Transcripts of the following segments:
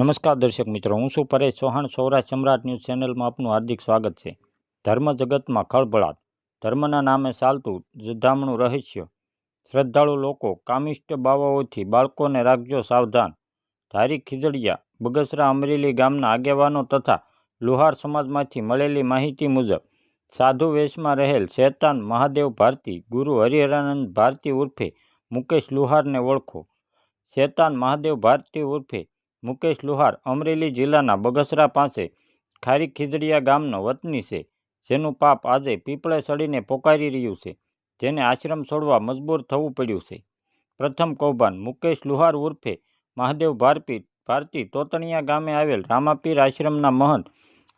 નમસ્કાર દર્શક મિત્રો, હું છું પરેશ ચૌહાણ. સૌરાષ્ટ્ર સમ્રાટ ન્યૂઝ ચેનલમાં આપનું હાર્દિક સ્વાગત છે. ધર્મ જગતમાં ખળભળાટ ધર્મના નામે ચાલતું જુદ્ધામણું રહસ્ય. શ્રદ્ધાળુ લોકો કામિષ્ટ બાવાઓથી બાળકોને રાખજો સાવધાન. ધારી ખીજડીયા, બગસરા અમરેલી ગામના આગેવાનો તથા લુહાર સમાજમાંથી મળેલી માહિતી મુજબ, સાધુ વેશમાં રહેલ શેતાન મહાદેવ ભારતી, ગુરુ હરિહરાનંદ ભારતી ઉર્ફે મુકેશ લુહારને ઓળખો. શેતાન મહાદેવ ભારતી ઉર્ફે મુકેશ લુહાર અમરેલી જિલ્લાના બગસરા પાસે ખારી ખીજડીયા ગામનો વતની છે, જેનું પાપ આજે પીપળે સડીને પોકારી રહ્યું છે, જેને આશ્રમ છોડવા મજબૂર થવું પડ્યું છે. પ્રથમ કૌભાંડ મુકેશ લુહાર ઉર્ફે મહાદેવ ભારતી ભારતી તોતણિયા ગામે આવેલ રામાપીર આશ્રમના મહંત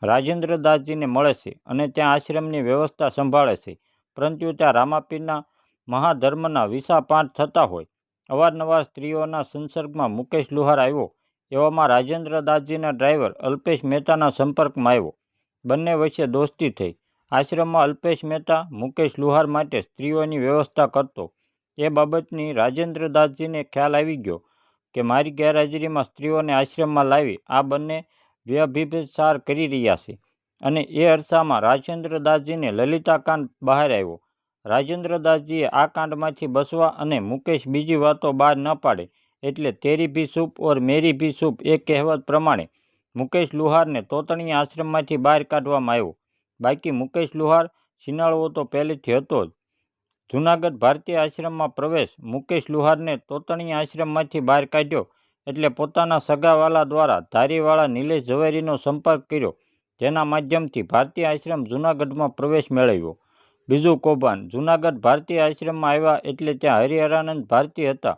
રાજેન્દ્રદાસજીને મળે છે અને ત્યાં આશ્રમની વ્યવસ્થા સંભાળે છે. પરંતુ ત્યાં રામાપીરના મહાધર્મના વિસા પાંઠ થતા હોય. અવારનવાર સ્ત્રીઓના સંસર્ગમાં મુકેશ લુહાર આવ્યો એવામાં રાજેન્દ્ર દાસજીના ડ્રાઈવર અલ્પેશ મહેતાના સંપર્કમાં આવ્યો. બંને વચ્ચે દોસ્તી થઈ. આશ્રમમાં અલ્પેશ મહેતા, મુકેશ લુહાર માટે સ્ત્રીઓની વ્યવસ્થા કરતો. એ બાબતની રાજેન્દ્રદાસજીને ખ્યાલ આવી ગયો કે મારી ગેરહાજરીમાં સ્ત્રીઓને આશ્રમમાં લાવી આ બંને વ્યભિચાર કરી રહ્યા છે અને એ અરસામાં રાજેન્દ્ર દાસજીને લલિતાકાંડ બહાર આવ્યો. રાજેન્દ્ર દાસજીએ આ કાંડમાંથી બસવા અને મુકેશ બીજી વાતો બહાર ન પાડે એટલે તેરી ભી સૂપ ઓર મેરી ભી સૂપ, એ કહેવત પ્રમાણે મુકેશ લુહારને તોતણી આશ્રમમાંથી બહાર કાઢવામાં આવ્યો. બાકી મુકેશ લુહાર શિનાળવો તો પહેલેથી હતો જ. જૂનાગઢ ભારતીય આશ્રમમાં પ્રવેશ, મુકેશ લુહારને તોતણીયા આશ્રમમાંથી બહાર કાઢ્યો એટલે પોતાના સગાવાલા દ્વારા ધારીવાળા નિલેશ ઝવેરીનો સંપર્ક કર્યો, જેના માધ્યમથી ભારતીય આશ્રમ જૂનાગઢમાં પ્રવેશ મેળવ્યો. બીજું કૌભાંડ, જૂનાગઢ ભારતીય આશ્રમમાં આવ્યા એટલે ત્યાં હરિહરાનંદ ભારતી હતા,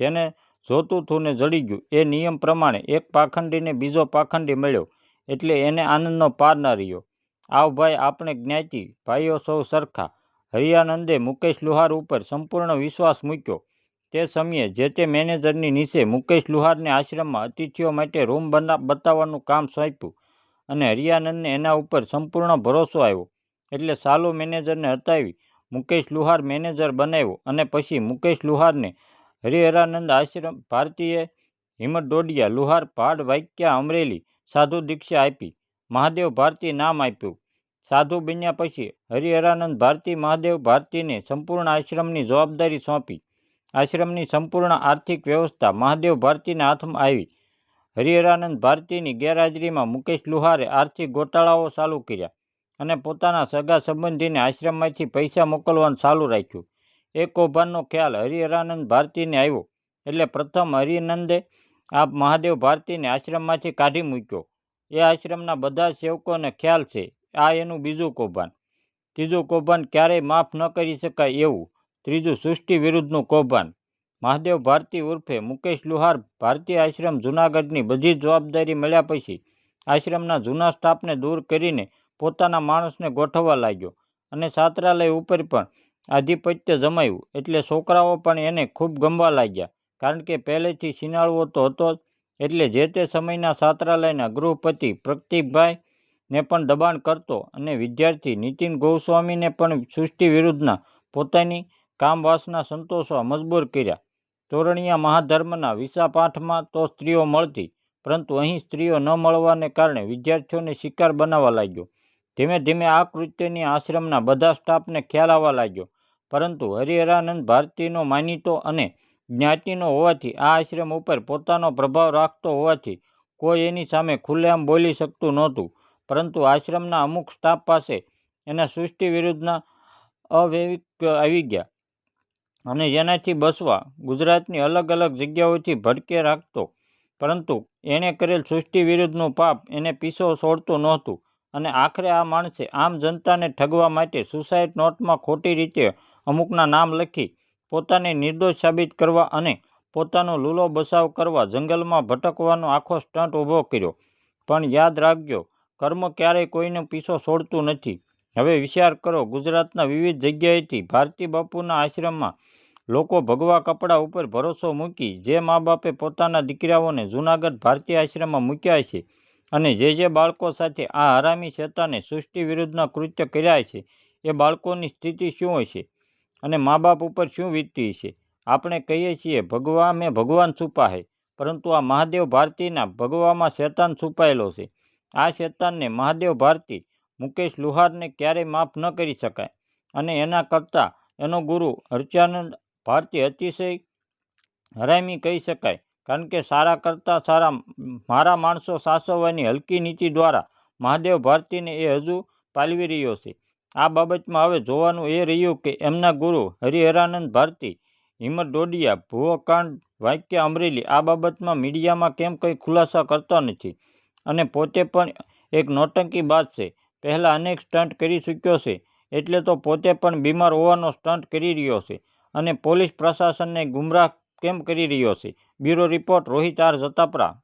જેને જોતું થું ને જડી ગયું. એ નિયમ પ્રમાણે એક પાખંડીને બીજો પાખંડી મળ્યો એટલે એને આનંદનો પાર ન રહ્યો. આવ ભાઈ, આપણે જ્ઞાતિ, ભાઈઓ સૌ સરખા. હરિયાનંદે મુકેશ લુહાર ઉપર સંપૂર્ણ વિશ્વાસ મૂક્યો. તે સમયે જે તે મેનેજરની નીચે મુકેશ લુહારને આશ્રમમાં અતિથિઓ માટે રૂમ બના બતાવવાનું કામ સોંપ્યું અને હરિયાનંદને એના ઉપર સંપૂર્ણ ભરોસો આવ્યો. એટલે સાલુ મેનેજરને હટાવી મુકેશ લુહાર મેનેજર બનાવ્યો અને પછી મુકેશ લુહારને હરિહરાનંદ આશ્રમ ભારતીય હિંમત ડોડિયા લુહાર પહાડ વાક્યા અમરેલી સાધુ દીક્ષા આપી. મહાદેવ ભારતી નામ આપ્યું. સાધુ બન્યા પછી હરિહરાનંદ ભારતી મહાદેવ ભારતીને સંપૂર્ણ આશ્રમની જવાબદારી સોંપી. આશ્રમની સંપૂર્ણ આર્થિક વ્યવસ્થા મહાદેવ ભારતીના હાથમાં આવી. હરિહરાનંદ ભારતીની ગેરહાજરીમાં મુકેશ લુહારે આર્થિક ગોટાળાઓ ચાલુ કર્યા અને પોતાના સગા સંબંધીને આશ્રમમાંથી પૈસા મોકલવાનું ચાલુ રાખ્યું. એ કૌભાંડનો ખ્યાલ હરિહરાનંદ ભારતીને આવ્યો. એટલે પ્રથમ હરિનંદે આ મહાદેવ ભારતીને આશ્રમમાંથી કાઢી મૂક્યો. એ આશ્રમના બધા સેવકોને ખ્યાલ છે. આ એનું બીજું કૌભાંડ. ત્રીજું કૌભાંડ ક્યારેય માફ ન કરી શકાય એવું. ત્રીજું સૃષ્ટિ વિરુદ્ધનું કૌભાંડ. મહાદેવ ભારતી ઉર્ફે મુકેશ લુહાર ભારતીય આશ્રમ જૂનાગઢની બધી જવાબદારી મળ્યા પછી આશ્રમના જૂના સ્ટાફને દૂર કરીને પોતાના માણસને ગોઠવવા લાગ્યો. અને છાત્રાલય ઉપર પણ આધિપત્ય જમાયું એટલે છોકરાઓ પણ એને ખૂબ ગમવા લાગ્યા. કારણ કે પહેલેથી શિનાળવો તો હતો જ, એટલે જે તે સમયના છાત્રાલયના ગૃહપતિ પ્રતિકભાઈ ને પણ દબાણ કરતો અને વિદ્યાર્થી નીતિન ગોસ્વામીને પણ સૃષ્ટિ વિરુદ્ધના પોતાની કામવાસના સંતોષવા મજબૂર કર્યા. તોરણિયા મહાધર્મના વિસા પાઠમાં તો સ્ત્રીઓ મળતી, પરંતુ અહીં સ્ત્રીઓ ન મળવાને કારણે વિદ્યાર્થીઓને શિકાર બનાવવા લાગ્યો. ધીમે ધીમે આ કૃત્યની આશ્રમના બધા સ્ટાફને ખ્યાલ આવવા લાગ્યો. પરંતુ હરિહરાનંદ ભારતીનો માનીતો અને જ્ઞાતિનો હોવાથી આ આશ્રમ ઉપર પોતાનો પ્રભાવ રાખતો હોવાથી કોઈ એની સામે ખુલ્લેઆમ બોલી શકતું નહોતું. પરંતુ આશ્રમના અમુક સ્ટાફ પાસે એના સૃષ્ટિ વિરુદ્ધના અવૈવિક આવી ગયા અને જેનાથી બસવા ગુજરાતની અલગ અલગ જગ્યાઓથી ભડકે રાખતો. પરંતુ એણે કરેલ સૃષ્ટિ વિરુદ્ધનું પાપ એને પીછો છોડતું નહોતું અને આખરે આ માણસે આમ જનતાને ઠગવા માટે સુસાઇડ નોટમાં ખોટી રીતે અમુકના નામ લખી પોતાને નિર્દોષ સાબિત કરવા અને પોતાનો લૂલો બસાવ કરવા જંગલમાં ભટકવાનો આખો સ્ટન્ટ ઊભો કર્યો. પણ યાદ રાખજો, કર્મ ક્યારેય કોઈનો પીછો છોડતું નથી. હવે વિચાર કરો, ગુજરાતના વિવિધ જગ્યાએથી ભારતી બાપુના આશ્રમમાં લોકો ભગવા કપડાં ઉપર ભરોસો મૂકી જે મા બાપે પોતાના દીકરાઓને જૂનાગઢ ભારતીય આશ્રમમાં મૂક્યા છે અને જે જે બાળકો સાથે આ હરામી શેતાને સૃષ્ટિ વિરુદ્ધના કૃત્ય કર્યા છે, એ બાળકોની સ્થિતિ શું હશે? અને મા બાપ ઉપર શું વીતતી છે આપણે કહીએ છીએ ભગવા મેં ભગવાન છુપા હે પરંતુ આ મહાદેવ ભારતીના ભગવામાં શેતાન છુપાયેલો છે. આ શેતાનને મહાદેવ ભારતી, મુકેશ લુહારને ક્યારેય માફ ન કરી શકાય. અને એના કરતાં એનો ગુરુ હર્ચાનંદ ભારતી અતિશય હરામી કહી શકાય, કારણ કે સારા કરતાં સારા મારા માણસો સાસવવાની હલકી નીતિ દ્વારા મહાદેવ ભારતીને એ હજુ પાલવી રહ્યો છે. આ બાબતમાં હવે જોવાનું એ રહ્યું કે એમના ગુરુ હરિહરાનંદ ભારતી, હિંમત ડોડિયા, ભુવકાંડ, વાક્ય અમરેલી આ બાબતમાં મીડિયામાં કેમ કંઈ ખુલાસા કરતા નથી? અને પોતે પણ એક નોટંકી બાદ છે. પહેલાં અનેક સ્ટન્ટ કરી ચૂક્યો છે. એટલે તો પોતે પણ બીમાર હોવાનો સ્ટન્ટ કરી રહ્યો છે. અને પોલીસ પ્રશાસનને ગુમરાહ કેમ કરી રહ્યો છે? Bureau report, Rohit R Jatapara.